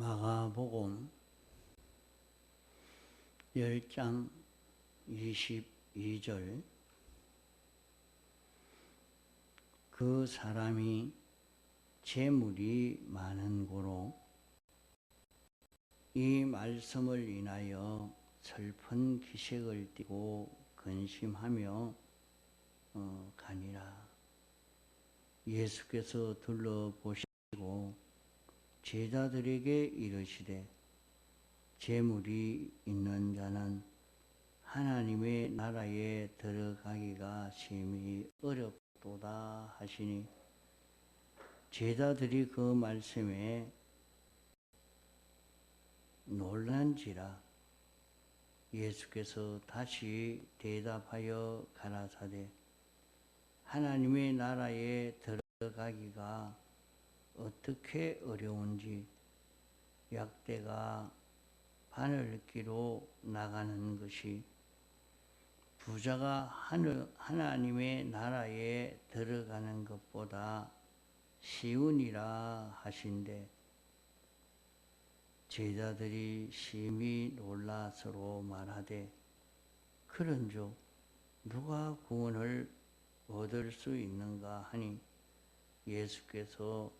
마가복음 10장 22절 그 사람이 재물이 많은 고로 이 말씀을 인하여 슬픈 기색을 띠고 근심하며 어, 가니라. 예수께서 둘러보시고 제자들에게 이르시되 재물이 있는 자는 하나님의 나라에 들어가기가 심히 어렵도다 하시니 제자들이 그 말씀에 놀란지라 예수께서 다시 대답하여 가라사대 하나님의 나라에 들어가기가 어떻게 어려운지 약대가 바늘기로 나가는 것이 부자가 하나님의 나라에 들어가는 것보다 쉬우니라 하신데 제자들이 심히 놀라 서로 말하되 그런즉 누가 구원을 얻을 수 있는가 하니 예수께서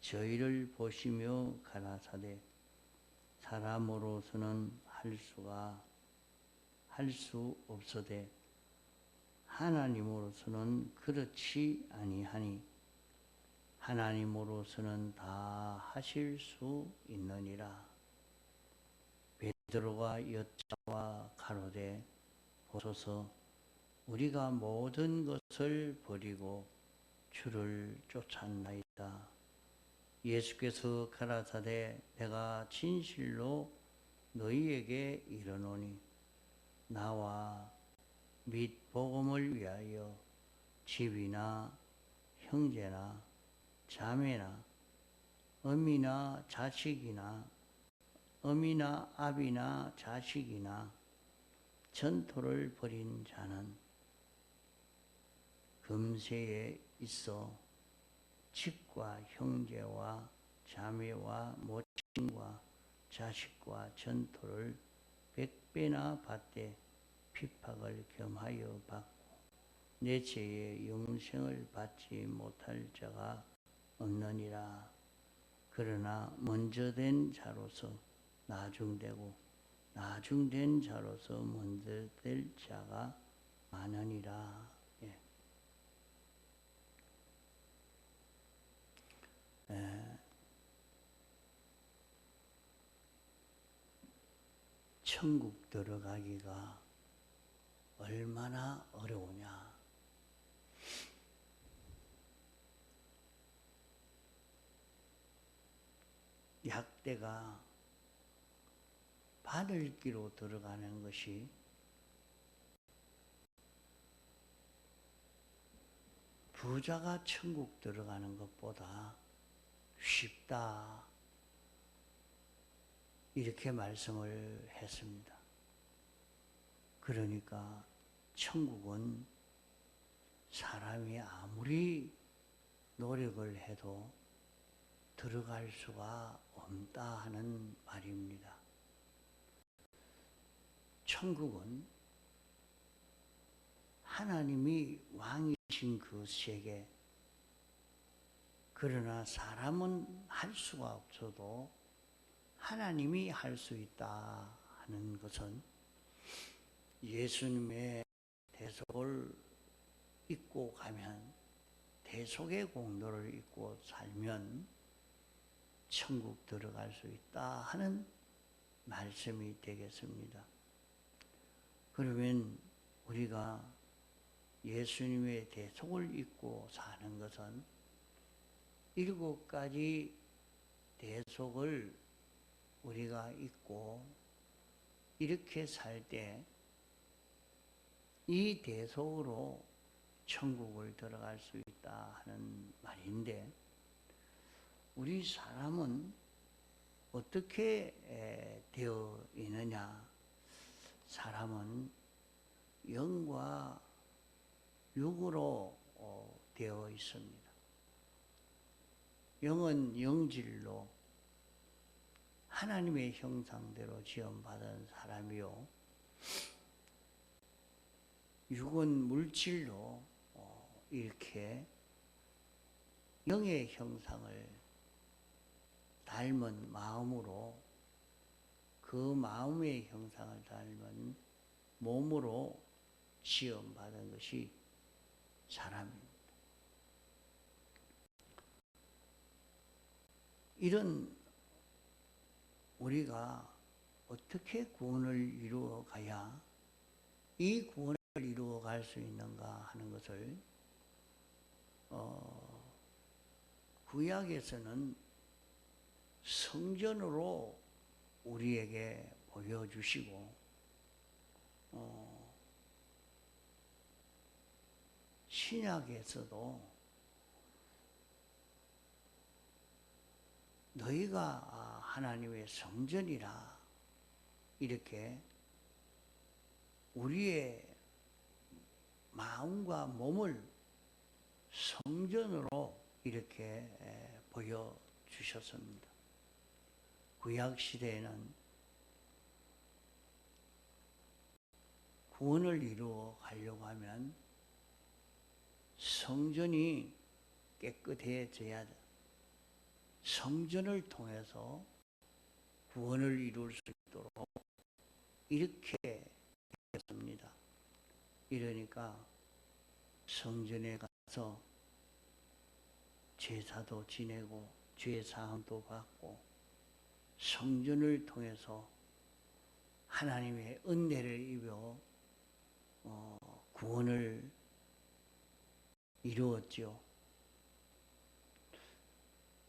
저희를 보시며 가라사대 사람으로서는 할 수가 할 수 없어되 하나님으로서는 그렇지 아니하니 하나님으로서는 다 하실 수 있느니라. 베드로가 여자와 가로되 보소서 우리가 모든 것을 버리고 주를 쫓았나이다. 예수께서 가라사대 내가 진실로 너희에게 이르노니 나와 및 복음을 위하여 집이나 형제나 자매나 어미나 자식이나 어미나 아비나 자식이나 전토를 벌인 자는 금세에 있어 집과 형제와 자매와 모친과 자식과 전토를 백배나 받되 핍박을 겸하여 받고 내 죄의 영생을 받지 못할 자가 없느니라. 그러나 먼저 된 자로서 나중되고 나중된 자로서 먼저 될 자가 많으니라. 예. 예. 천국 들어가기가 얼마나 어려우냐. 약대가 바늘기로 들어가는 것이 부자가 천국 들어가는 것보다 쉽다. 이렇게 말씀을 했습니다. 그러니까 천국은 사람이 아무리 노력을 해도 들어갈 수가 없다 하는 말입니다. 천국은 하나님이 왕이신 그 세계, 그러나 사람은 할 수가 없어도 하나님이 할 수 있다 하는 것은 예수님의 대속을 잊고 가면 대속의 공로를 잊고 살면 천국 들어갈 수 있다 하는 말씀이 되겠습니다. 그러면 우리가 예수님의 대속을 잊고 사는 것은 일곱 가지 대속을 우리가 잊고 이렇게 살 때 이 대속으로 천국을 들어갈 수 있다 하는 말인데 우리 사람은 어떻게 되어 있느냐? 사람은 영과 육으로 어, 되어 있습니다. 영은 영질로, 하나님의 형상대로 지음받은 사람이요. 육은 물질로 어, 이렇게 영의 형상을 닮은 마음으로 그 마음의 형상을 닮은 몸으로 시험받은 것이 사람입니다. 이런 우리가 어떻게 구원을 이루어 가야 이 구원을 이루어 갈 수 있는가 하는 것을 어, 구약에서는 성전으로 우리에게 보여주시고 어, 신약에서도 너희가 아, 하나님의 성전이라 이렇게 우리의 마음과 몸을 성전으로 이렇게 보여주셨습니다. 구약 시대에는 구원을 이루어 가려고 하면 성전이 깨끗해져야 돼. 성전을 통해서 구원을 이룰 수 있도록 이렇게 했습니다. 이러니까 성전에 가서 제사도 지내고 죄 사함도 받고 성전을 통해서 하나님의 은혜를 입어 어, 구원을 이루었죠.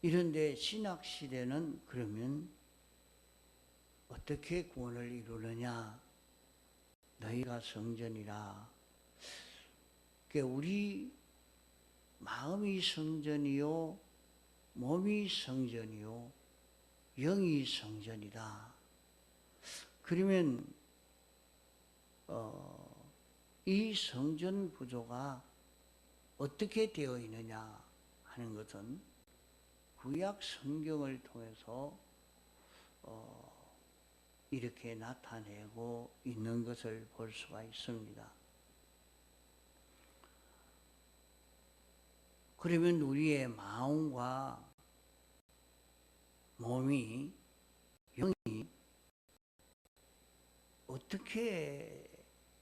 이런데 신학 시대는 그러면 어떻게 구원을 이루느냐? 너희가 성전이라. 그러니까 우리 마음이 성전이요, 몸이 성전이요, 영이 성전이다. 그러면 어, 이 성전 구조가 어떻게 되어 있느냐 하는 것은 구약 성경을 통해서 어, 이렇게 나타내고 있는 것을 볼 수가 있습니다. 그러면 우리의 마음과 몸이 영이 어떻게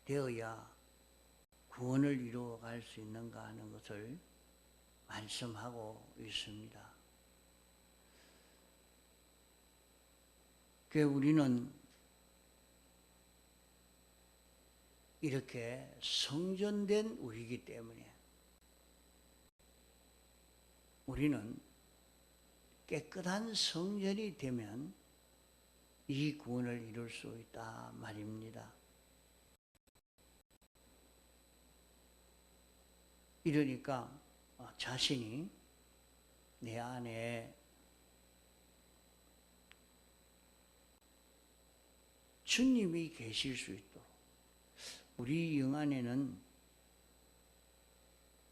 되어야 구원을 이루어 갈 수 있는가 하는 것을 말씀하고 있습니다. 그 우리는 이렇게 성전된 우리이기 때문에 우리는 깨끗한 성전이 되면 이 구원을 이룰 수 있다 말입니다. 이러니까 어, 자신이 내 안에 주님이 계실 수 있도록 우리 영 안에는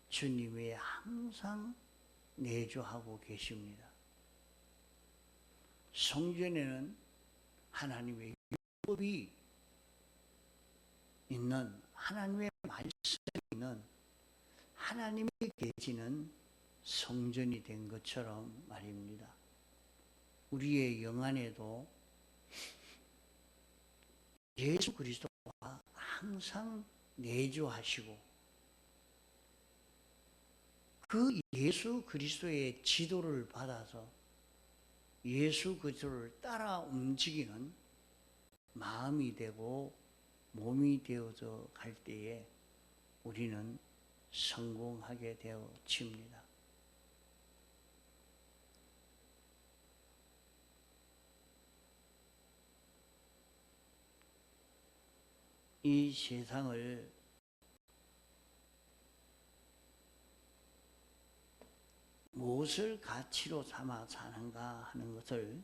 주님이 항상 내주하고 계십니다. 성전에는 하나님의 율법이 있는 하나님의 말씀이 있는 하나님이 계시는 성전이 된 것처럼 말입니다. 우리의 영 안에도 예수 그리스도가 항상 내주하시고 그 예수 그리스도의 지도를 받아서 예수 그리스도를 따라 움직이는 마음이 되고 몸이 되어져 갈 때에 우리는 성공하게 되어집니다. 이 세상을 무엇을 가치로 삼아 사는가 하는 것을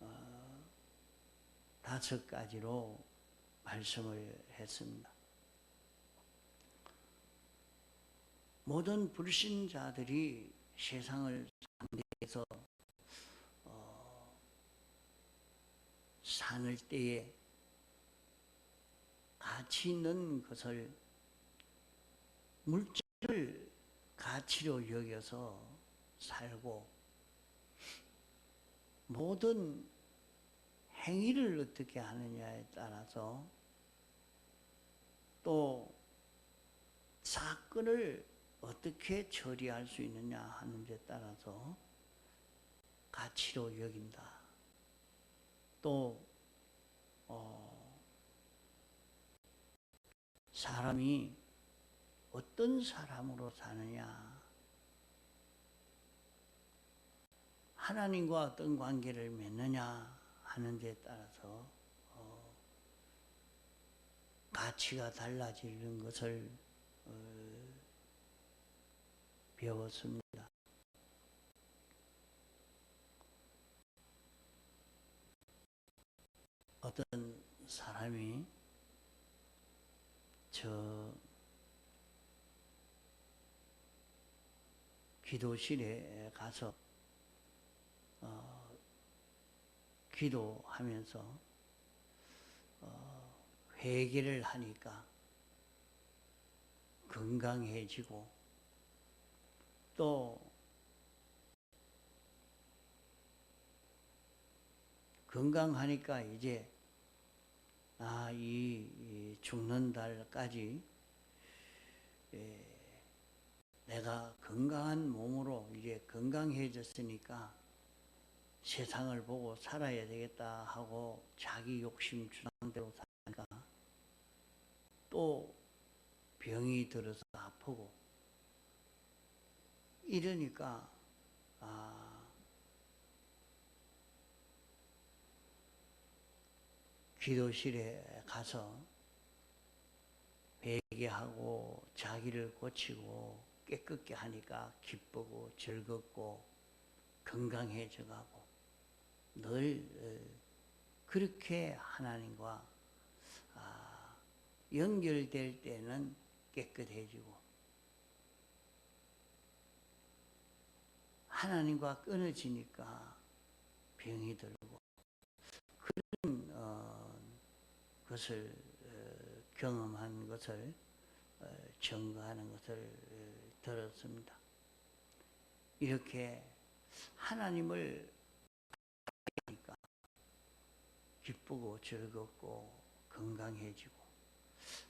어, 다섯 가지로 말씀을 했습니다. 모든 불신자들이 세상을 상대해서 어, 사는 때에 가치 있는 것을 물질을 가치로 여겨서 살고 모든 행위를 어떻게 하느냐에 따라서 또 사건을 어떻게 처리할 수 있느냐 하는 데 따라서 가치로 여긴다. 또 어, 사람이 어떤 사람으로 사느냐 하나님과 어떤 관계를 맺느냐 하는 데 따라서 어, 가치가 달라지는 것을 어, 배웠습니다. 어떤 사람이 저 기도실에 가서 어, 기도하면서 어, 회개를 하니까 건강해지고 또 건강하니까 이제 아, 이, 이 죽는 달까지 예, 내가 건강한 몸으로 이제 건강해졌으니까 세상을 보고 살아야 되겠다 하고 자기 욕심 주장대로 사니까 또 병이 들어서 아프고 이러니까 아 기도실에 가서 회개하고 자기를 고치고 깨끗게 하니까 기쁘고 즐겁고 건강해져 가고 늘 어, 그렇게 하나님과 아, 연결될 때는 깨끗해지고 하나님과 끊어지니까 병이 들고 그런 어, 것을 어, 경험한 것을 어, 증거하는 것을 어, 들었습니다. 이렇게 하나님을 하니까 기쁘고 즐겁고 건강해지고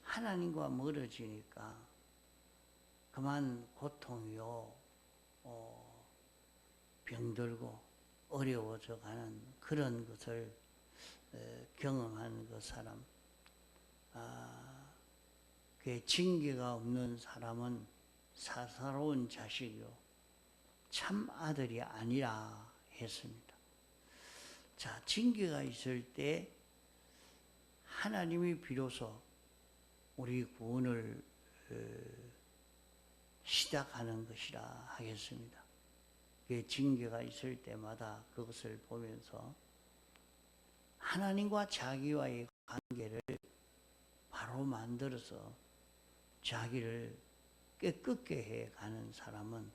하나님과 멀어지니까 그만 고통이요 어, 병들고 어려워져 가는 그런 것을 에, 경험한 그 사람 아, 그 징계가 없는 사람은 사사로운 자식이요 참 아들이 아니라 했습니다. 자, 징계가 있을 때 하나님이 비로소 우리 구원을 어, 시작하는 것이라 하겠습니다. 그 징계가 있을 때마다 그것을 보면서 하나님과 자기와의 관계를 바로 만들어서 자기를 깨끗게 해 가는 사람은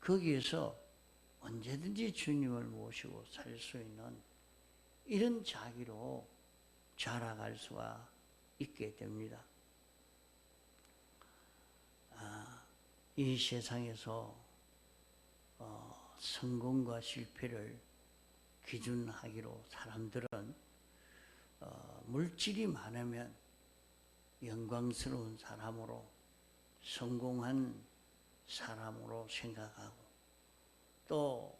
거기에서 언제든지 주님을 모시고 살 수 있는 이런 자기로 자라갈 수가 있게 됩니다. 아, 이 세상에서 어, 성공과 실패를 기준하기로 사람들은 어, 물질이 많으면 영광스러운 사람으로 성공한 사람으로 생각하고 또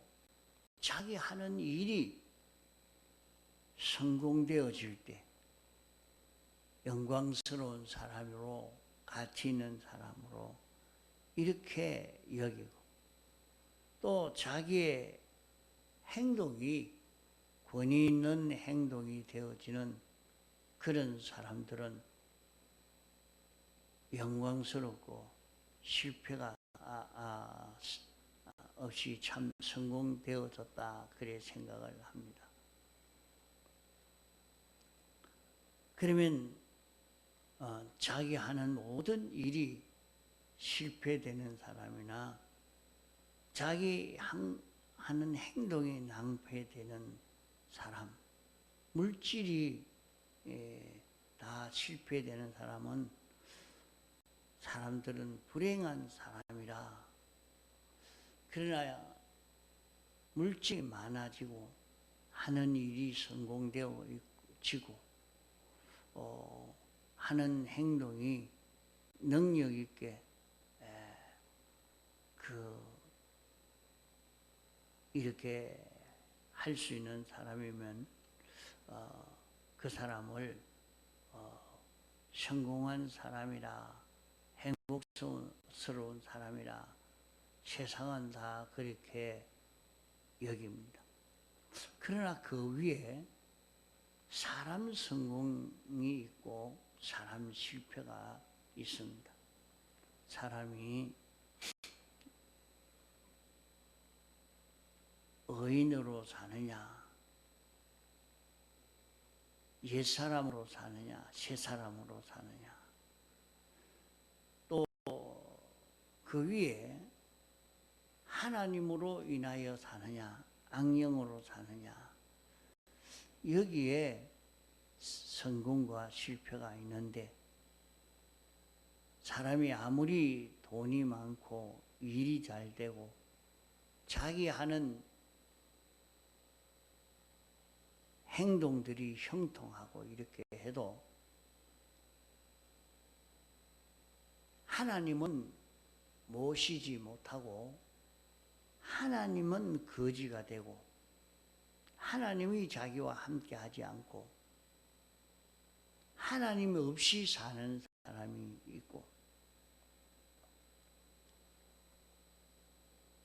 자기 하는 일이 성공되어질 때 영광스러운 사람으로 가치 있는 사람으로 이렇게 여기고 또 자기의 행동이 권위 있는 행동이 되어지는 그런 사람들은 영광스럽고 실패가 아, 아, 없이 참 성공되어졌다 그래 생각을 합니다. 그러면 어, 자기 하는 모든 일이 실패되는 사람이나 자기 한, 하는 행동이 낭패되는 사람 물질이 예, 다 실패되는 사람은 사람들은 불행한 사람이라. 그러나 물질이 많아지고 하는 일이 성공되어 지고 어, 하는 행동이 능력 있게 에, 그 이렇게 할 수 있는 사람이면 어, 그 사람을 어, 성공한 사람이라 행복스러운 사람이라 세상은 다 그렇게 여깁니다. 그러나 그 위에 사람 성공이 있고 사람 실패가 있습니다. 사람이 의인으로 사느냐, 옛사람으로 사느냐, 새사람으로 사느냐, 또 그 위에 하나님으로 인하여 사느냐, 악령으로 사느냐, 여기에 성공과 실패가 있는데, 사람이 아무리 돈이 많고 일이 잘 되고 자기 하는 행동들이 형통하고 이렇게 해도 하나님은 모시지 못하고 하나님은 거지가 되고 하나님이 자기와 함께 하지 않고 하나님 없이 사는 사람이 있고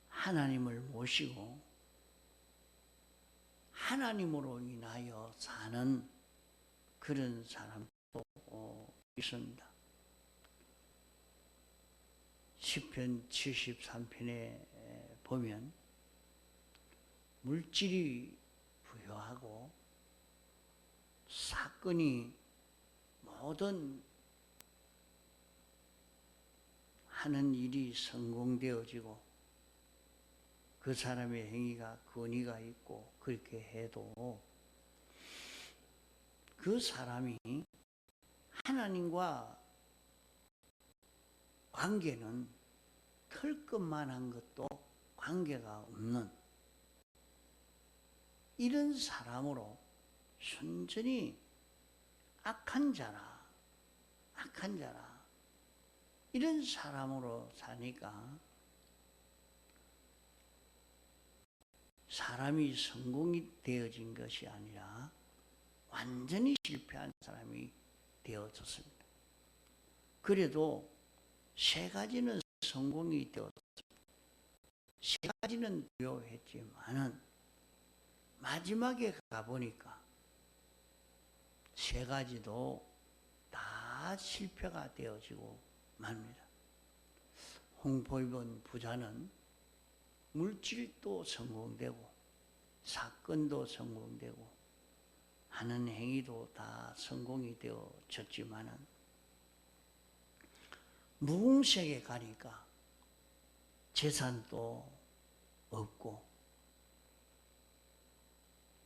하나님을 모시고 하나님으로 인하여 사는 그런 사람도 있습니다. 시편 73편에 보면 물질이 부여하고 사건이 모든 하는 일이 성공되어지고 그 사람의 행위가 권위가 있고 그렇게 해도 그 사람이 하나님과 관계는 털 것만 한 것도 관계가 없는 이런 사람으로 순전히 악한 자라, 악한 자라, 이런 사람으로 사니까 사람이 성공이 되어진 것이 아니라 완전히 실패한 사람이 되어졌습니다. 그래도 세 가지는 성공이 되었습니다. 세 가지는 두려했지만은 마지막에 가보니까 세 가지도 다 실패가 되어지고 맙니다. 홍보 입은 부자는 물질도 성공되고 사건도 성공되고 하는 행위도 다 성공이 되어졌지만은 무궁색에 가니까 재산도 없고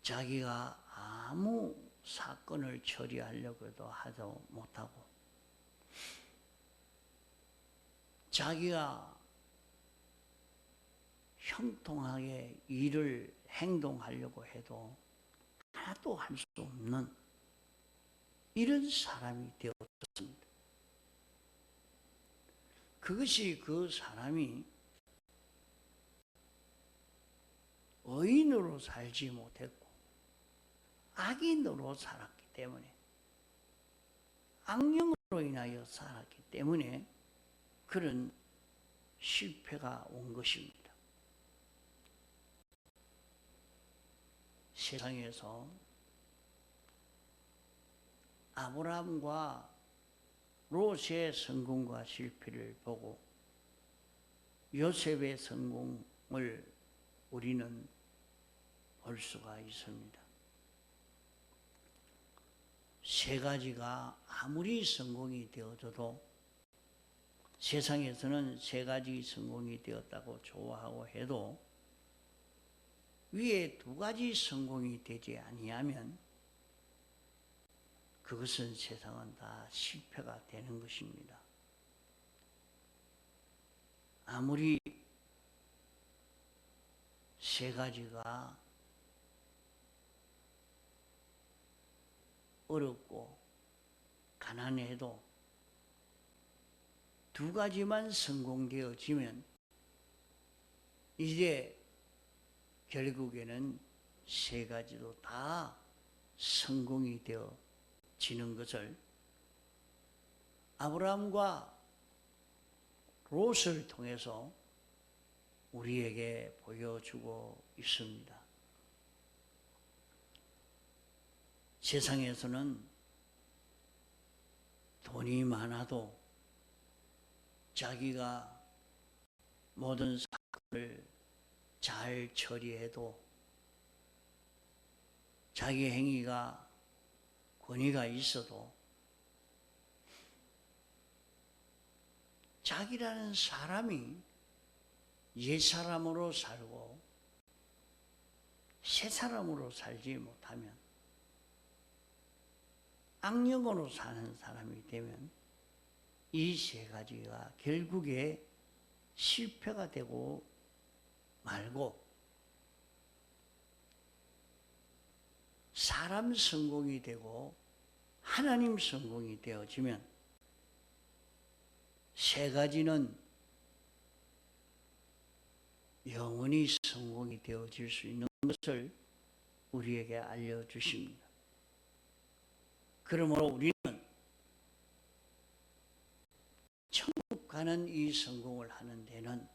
자기가 아무 사건을 처리하려고 해도 하도 못하고 자기가 형통하게 일을 행동하려고 해도 하나도 할 수 없는 이런 사람이 되었습니다. 그것이 그 사람이 의인으로 살지 못했고 악인으로 살았기 때문에 악령으로 인하여 살았기 때문에 그런 실패가 온 것입니다. 세상에서 아브라함과 롯의 성공과 실패를 보고 요셉의 성공을 우리는 볼 수가 있습니다. 세 가지가 아무리 성공이 되어져도 세상에서는 세 가지 성공이 되었다고 좋아하고 해도 위에 두 가지 성공이 되지 아니하면 그것은 세상은 다 실패가 되는 것입니다. 아무리 세 가지가 어렵고 가난해도 두 가지만 성공되어지면 이제 결국에는 세 가지도 다 성공이 되어 지는 것을 아브라함과 롯을 통해서 우리에게 보여주고 있습니다. 세상에서는 돈이 많아도 자기가 모든 사건을 잘 처리해도 자기 행위가 권위가 있어도 자기라는 사람이 옛 사람으로 살고 새 사람으로 살지 못하면 악령으로 사는 사람이 되면 이 세 가지가 결국에 실패가 되고 말고 사람 성공이 되고 하나님 성공이 되어지면 세 가지는 영원히 성공이 되어질 수 있는 것을 우리에게 알려주십니다. 그러므로 우리는 천국 가는 이 성공을 하는 데는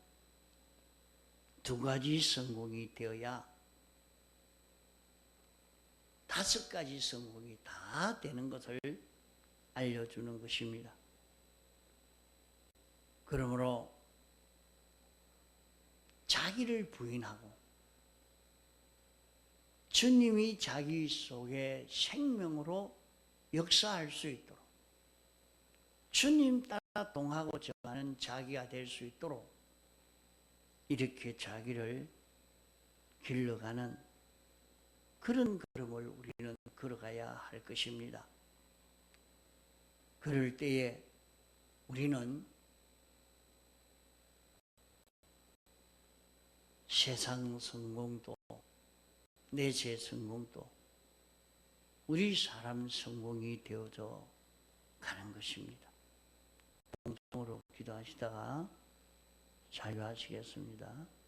두 가지 성공이 되어야 다섯 가지 성공이 다 되는 것을 알려주는 것입니다. 그러므로 자기를 부인하고 주님이 자기 속에 생명으로 역사할 수 있도록 주님 따라 동하고 정하는 자기가 될 수 있도록 이렇게 자기를 길러가는 그런 걸음을 우리는 걸어가야 할 것입니다. 그럴 때에 우리는 세상 성공도 내재 성공도 우리 사람 성공이 되어져 가는 것입니다. 공통으로 기도하시다가 자유하시겠습니다.